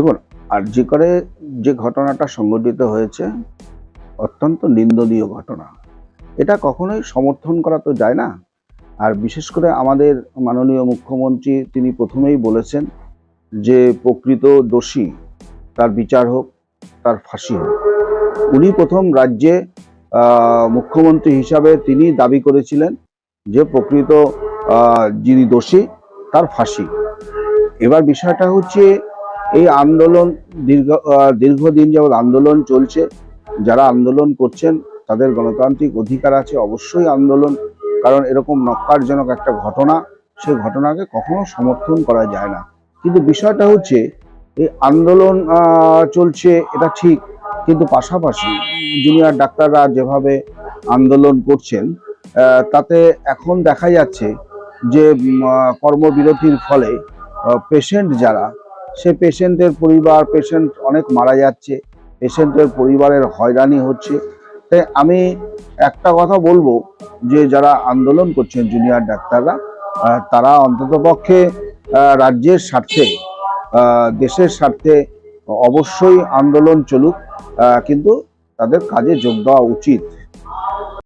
দেখুন, আর যে করে যে ঘটনাটা সংঘটিত হয়েছে, অত্যন্ত নিন্দনীয় ঘটনা। এটা কখনোই সমর্থন করা তো যায় না। আর বিশেষ করে আমাদের মাননীয় মুখ্যমন্ত্রী, তিনি প্রথমেই বলেছেন যে প্রকৃত দোষী তার বিচার হোক, তার ফাঁসি হোক। উনি প্রথম রাজ্যে মুখ্যমন্ত্রী হিসাবে তিনি দাবি করেছিলেন যে প্রকৃত যিনি দোষী তার ফাঁসি। এবার বিষয়টা হচ্ছে এই আন্দোলন দীর্ঘ দীর্ঘদিন যেমন আন্দোলন চলছে। যারা আন্দোলন করছেন, তাদের গণতান্ত্রিক অধিকার আছে, অবশ্যই আন্দোলন। কারণ এরকম নক্কারজনক একটা ঘটনা সেই ঘটনাকে কখনো সমর্থন করা যায় না। কিন্তু বিষয়টা হচ্ছে, এই আন্দোলন চলছে, এটা ঠিক। কিন্তু পাশাপাশি জুনিয়র ডাক্তাররা যেভাবে আন্দোলন করছেন তাতে এখন দেখা যাচ্ছে যে কর্মবিরতির ফলে পেশেন্ট যারা সে পেশেন্টের পরিবার, পেশেন্ট অনেক মারা যাচ্ছে, পেশেন্টের পরিবারের হয়রানি হচ্ছে। তাই আমি একটা কথা বলব, যে যারা আন্দোলন করছেন জুনিয়র ডাক্তাররা তারা অন্ততপক্ষে রাজ্যের স্বার্থে দেশের স্বার্থে অবশ্যই আন্দোলন চলুক কিন্তু তাদের কাজে যোগ দেওয়া উচিত।